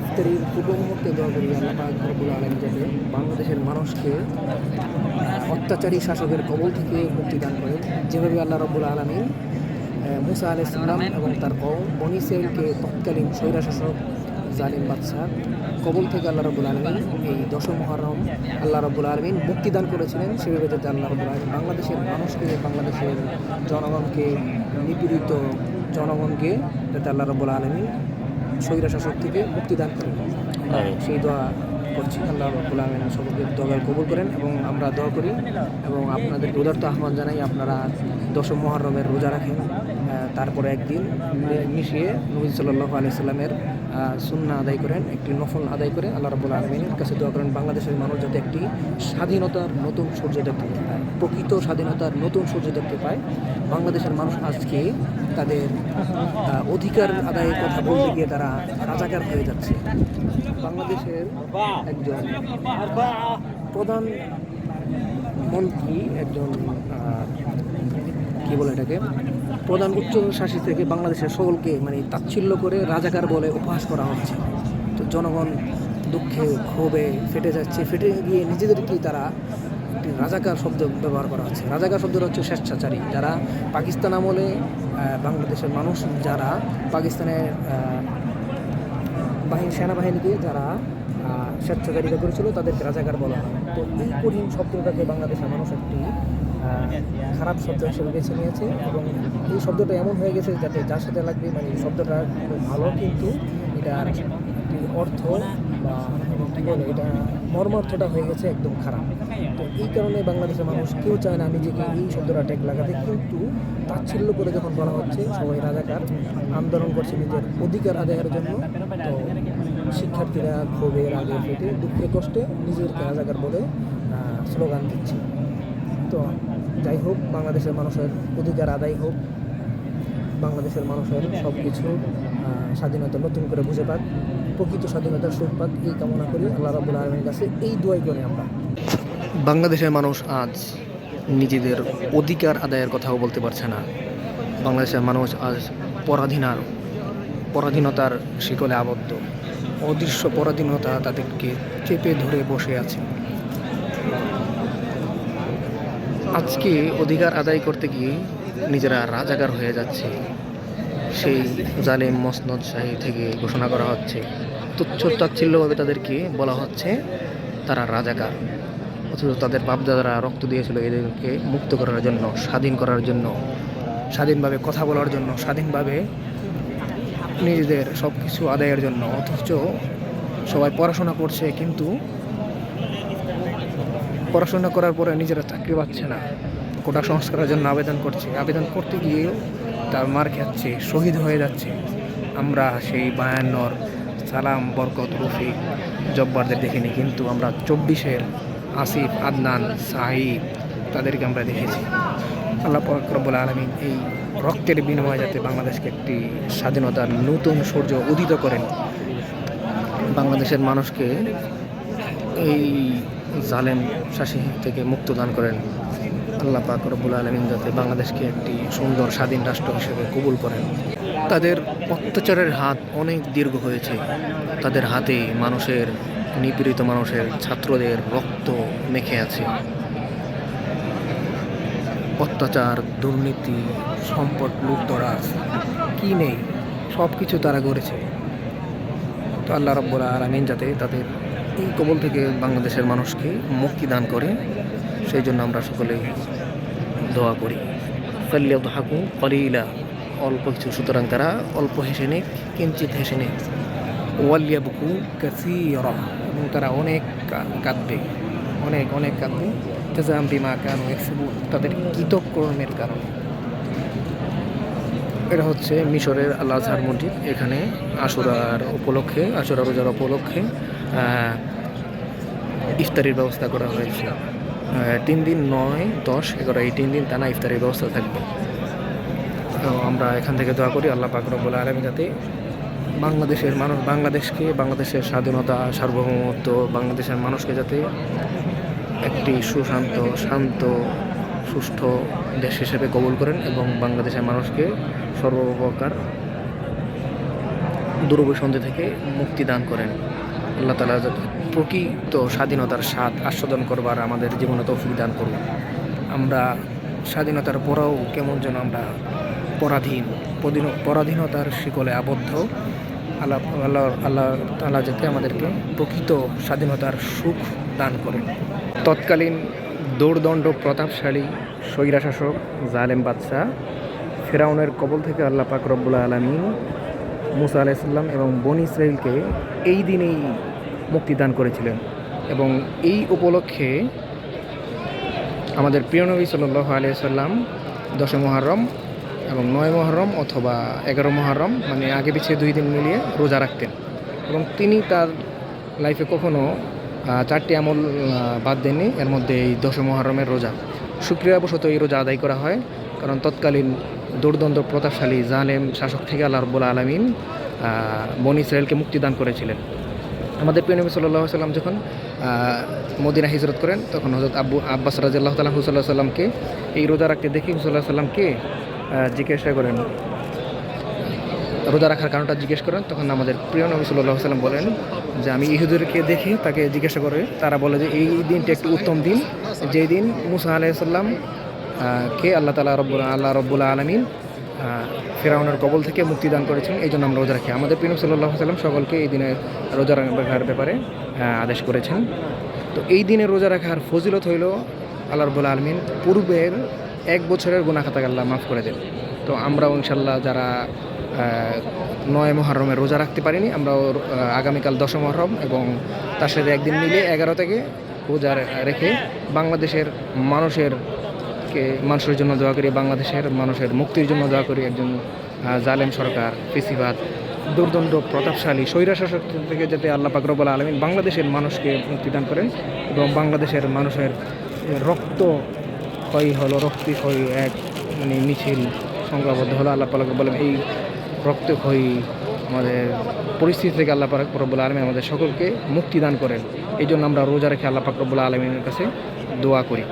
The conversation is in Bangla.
ইফতারির পূর্ব মুহূর্তে দোয়া করি, আল্লাহ পাক রব্বুল আলম যাতে বাংলাদেশের মানুষকে অত্যাচারী শাসকের কবল থেকে মুক্তি দান করেন যেভাবে আল্লাহ রব্বুল আলমী মুসা আল ইসলাম এবং তার কম বনিসেলকে তৎকালীন স্বৈরা শাসক জালিম বাদশাহ কবল থেকে আল্লাহ রবুল আলমিন এই দশম মহরম আল্লাহ রবুল আলমিন মুক্তিদান করেছিলেন। সেভাবে যাতে আল্লাহ রবুল আলমিন বাংলাদেশের মানুষকে, বাংলাদেশের জনগণকে, নিপীড়িত জনগণকে যাতে আল্লাহ রবুল আলমিন স্বৈরা শাসক থেকে মুক্তি দান করেন সেই দোয়া করছি। আল্লাহ রবুল আলমিন সকলকে দোয়া কবুল করেন এবং আমরা দোয়া করি এবং আপনাদের উদার্ত আহ্বান জানাই আপনারা দশম মহরমের রোজা রাখেন। তারপরে একদিন মিশিয়ে নবী সাল্লাহ আলিয়া সাল্লামের সুন্না আদায় করেন, একটি নফল আদায় করে আল্লাহ রবুল আলমিনের কাছে দোয়া করেন, বাংলাদেশের মানুষ যাতে একটি স্বাধীনতার নতুন সূর্য দেখতে পায়, প্রকৃত স্বাধীনতার নতুন সূর্য দেখতে পায়। বাংলাদেশের মানুষ আজকে তাদের অধিকার আদায়ের কথা বলতে গিয়ে তারা রাজাকার হয়ে যাচ্ছে। বাংলাদেশের একজন প্রধান মন্ত্রী, একজন বলে এটাকে। প্রধান উচ্চ শাসিত থেকে বাংলাদেশের সকলকে মানে তাচ্ছিল্য করে রাজাকার বলে উপহাস করা হচ্ছে। তো জনগণ দুঃখে ক্ষোভে ফেটে যাচ্ছে। ফেটে গিয়ে নিজেদেরকেই তারা রাজাকার শব্দ ব্যবহার করা হচ্ছে। রাজাকার শব্দটা হচ্ছে স্বেচ্ছাচারী। যারা পাকিস্তান আমলে বাংলাদেশের মানুষ, যারা পাকিস্তানের বাহিনী, সেনাবাহিনীকে যারা স্বেচ্ছাচারিতা করেছিল, তাদেরকে রাজাকার বলা হয়। তো এই কঠিন শব্দটাকে বাংলাদেশের মানুষ একটি খারাপ শব্দ হিসেবে বেছে নিয়েছে এবং এই শব্দটা এমন হয়ে গেছে যাতে যার সাথে লাগবে মানে এই শব্দটা ভালো, কিন্তু এটার অর্থ বা কী বলে, এটা মর্মার্থটা হয়ে গেছে একদম খারাপ। তো এই কারণে বাংলাদেশের মানুষ কেউ চায় না নিজেকে এই শব্দটা ট্যাগ লাগাতে, কিন্তু তাচ্ছিল্য করে যখন বলা হচ্ছে সবাই রাজাকার, আন্দোলন করছে নিজের অধিকার আদায়ের জন্য, তো শিক্ষার্থীরা ক্ষোভে, রাগে, ফেটে, দুঃখে, কষ্টে নিজেদেরকে রাজাকার বলে স্লোগান দিচ্ছে। তো যাই হোক, বাংলাদেশের মানুষের অধিকার আদায় হোক, বাংলাদেশের মানুষের সব কিছু স্বাধীনতা নতুন করে বুঝে পাক, প্রকৃত স্বাধীনতার সুখ পাক, এই কামনা করি আল্লাহ রাবুল আলমের কাছে, এই দোয়াই করি আমরা। বাংলাদেশের মানুষ আজ নিজেদের অধিকার আদায়ের কথাও বলতে পারছে না। বাংলাদেশের মানুষ আজ পরাধীনার পরাধীনতার শিকলে আবদ্ধ। অদৃশ্য পরাধীনতা তাদেরকে চেপে ধরে বসে আছে। আজকে অধিকার আদায় করতে গিয়ে নিজেরা রাজাকার হয়ে যাচ্ছে। সেই জালেম মসনদ শাহী থেকে ঘোষণা করা হচ্ছে। তুচ্ছ তাচ্ছিল্যভাবে তাদেরকে বলা হচ্ছে তারা রাজাকার। অথচ তাদের বাপদাদারা রক্ত দিয়েছিল এদেরকে মুক্ত করার জন্য, স্বাধীন করার জন্য, স্বাধীনভাবে কথা বলার জন্য, স্বাধীনভাবে নিজেদের সব কিছু আদায়ের জন্য, অথচ সবাই পড়াশোনা করছে কিন্তু পড়াশোনা করার পরে নিজেরা চাকরি পাচ্ছে না। কোটা সংস্কারের জন্য আবেদন করছে। আবেদন করতে গিয়েও তার মার খাচ্ছে, শহীদ হয়ে যাচ্ছে। আমরা সেই বায়ান্নর সালাম, বরকত, রফিক, জব্বারদের দেখিনি, কিন্তু আমরা চব্বিশের আসিফ, আদনান সাহিদ তাদেরকে আমরা দেখেছি। আল্লাহ রব্বুল আলমিন এই রক্তের বিনিময়ে যাতে বাংলাদেশকে একটি স্বাধীনতার নতুন সূর্য উদিত করেন। বাংলাদেশের মানুষকে এই জালেম শাসী থেকে মুক্ত দান করেন। আল্লাহ পাক রব্বুল আলমিন যাতে বাংলাদেশকে একটি সুন্দর স্বাধীন রাষ্ট্র হিসেবে কবুল করেন। তাদের অত্যাচারের হাত অনেক দীর্ঘ হয়েছে। তাদের হাতে মানুষের, নিপীড়িত মানুষের, ছাত্রদের রক্ত মেখে আছে। অত্যাচার, দুর্নীতি, সম্পদ লুটতরাজ কি নেই? সব কিছু তারা করেছে। তো আল্লাহ রব্বুল আলমিন যাতে তাদের এই কবল থেকে বাংলাদেশের মানুষকে মুক্তি দান করে, সেই জন্য আমরা সকলে দোয়া করি। কাল্লিয়া হাকু কলিলা, অল্প কিছু। সুতরাং তারা অল্প হেসে নিক কিঞ্চিত হেসে নিক। ওয়ালিয়া বুকু কাসিরা। এবং তারা অনেক কাঁদবে। অনেক অনেক কাঁদবে। জাজাম বিমা কানু? তাদের কৃতকর্মের কারণে। এটা হচ্ছে মিশরের আল আজহার মসজিদ। এখানে আশুরার উপলক্ষে, আশুরা রোজার উপলক্ষে ইফতারির ব্যবস্থা করা হয়েছে। তিন দিন নয়, দশ, এগারো, এই তিন দিন টানা ইফতারির ব্যবস্থা থাকবে। তো আমরা এখান থেকে দোয়া করি, আল্লাহ পাক রব্বুল আলমী যাতে বাংলাদেশের মানুষ, বাংলাদেশকে, বাংলাদেশের স্বাধীনতা, সার্বভৌমত্ব, বাংলাদেশের মানুষকে যাতে একটি সুশান্ত, শান্ত, সুষ্ঠু দেশ হিসেবে কবুল করেন এবং বাংলাদেশের মানুষকে সর্বপ্রকার দুরবসন্ধি থেকে মুক্তি দান করেন। আল্লাহ তালা প্রকৃত স্বাধীনতার স্বাদ আস্বাদন করবার আমাদের জীবনে তৌফিক দান করুন। আমরা স্বাধীনতার পরেও কেমন যেন আমরা পরাধীন পরাধীনতার শিকলে আবদ্ধ। আল্লাহ আল্লাহ আল্লাহ তালা যাতে আমাদেরকে প্রকৃত স্বাধীনতার সুখ দান করেন। তৎকালীন দৌড়দণ্ড প্রতাপশালী স্বৈরাশাসক জালেম বাদশাহ, ফেরাউনের কবল থেকে আল্লাহ পাক রব্বুল আলমিন মুসা আলাইসাল্লাম এবং বন ইসরাইলকে এই দিনেই মুক্তিদান করেছিলেন এবং এই উপলক্ষে আমাদের প্রিয় নবী সাল্লাহ আলিয়াল্লাম দশ মহরম এবং নয় মহরম অথবা এগারো মহরম মানে আগে পিছিয়ে দুই দিন মিলিয়ে রোজা রাখতেন এবং তিনি তার লাইফে কখনো চারটি আমল বাদ দেননি। এর মধ্যে এই দশ মহরমের রোজা। সুক্রিয়াবশত এই রোজা আদায় করা হয়, কারণ তৎকালীন দুর্দ্বন্দ্ব প্রতাপশালী, জালেম, শাসক থেকে আল্লাহ রব্বুল আলমিন বন ইসরায়েলকে মুক্তিদান করেছিলেন। আমাদের প্রিয় সাল্লাহ সাল্লাম যখন মদিনা হিজরত করেন, তখন হজরত আব্বু আব্বাস রাজিয়াল্লাহ তালা হুসাল্লাহ সাল্লামকে এই রোজা রাখতে দেখি হুসাল্লাহ সাল্লামকে জিজ্ঞাসা করেন রোজা রাখার কারণটা জিজ্ঞেস করেন, তখন আমাদের প্রিয় নবী সাল্লাহ সাল্লাম বলেন যে আমি ইহুদেরকে দেখে তাকে জিজ্ঞাসা করে, তারা বলে যে এই দিনটা একটি উত্তম দিন, যেই দিন মুসা আলাইসাল্লাম কে আল্লাহ তালা রব্বুল আল্লাহ রব্বুল আলমিন ফেরাউনের কবল থেকে মুক্তি দান করেছেন, এই জন্য আমরা রোজা রাখি। আমাদের প্রিয় সাল্লাহ সাল্লাম সকলকে এই দিনে রোজা রাখার ব্যাপারে আদেশ করেছেন। তো এই দিনে রোজা রাখার ফজিলত হইল আল্লাহ রব্বুল আলমিন পূর্বের এক বছরের গুণা খাতাকে আল্লাহ মাফ করে দেন। তো আমরাও ইনশাল্লাহ যারা নয় মহরমের রোজা রাখতে পারিনি। আমরা আগামীকাল দশ মহরম এবং তার সাথে একদিন মিলে এগারো থেকে রোজা রেখে বাংলাদেশের মানুষের কে, মানুষের জন্য দোয়া করি, বাংলাদেশের মানুষের মুক্তির জন্য দোয়া করি একজন জালেম সরকার, ফেসিবাদ, দুর্দণ্ড, প্রতাপশালী, স্বৈরাশাসক থেকে যাতে আল্লাহ পাক রব্বুল আলমিন বাংলাদেশের মানুষকে মুক্তিদান করেন এবং বাংলাদেশের মানুষের রক্ত ক্ষয় হলো, রক্তি ক্ষয় এক মানে মিছিল সংখ্যাবদ্ধ হলো, আল্লাহ পাক রব্বুল আলমিন এই রক্তক্ষয়ী আমাদের পরিস্থিতি থেকে আল্লাহ পাক রব্বুল আলমী আমাদের সকলকে মুক্তি দান করেন। এই জন্য আমরা রোজা রেখে আল্লাহ পাক রব্বুল আলমিনের কাছে দোয়া করি।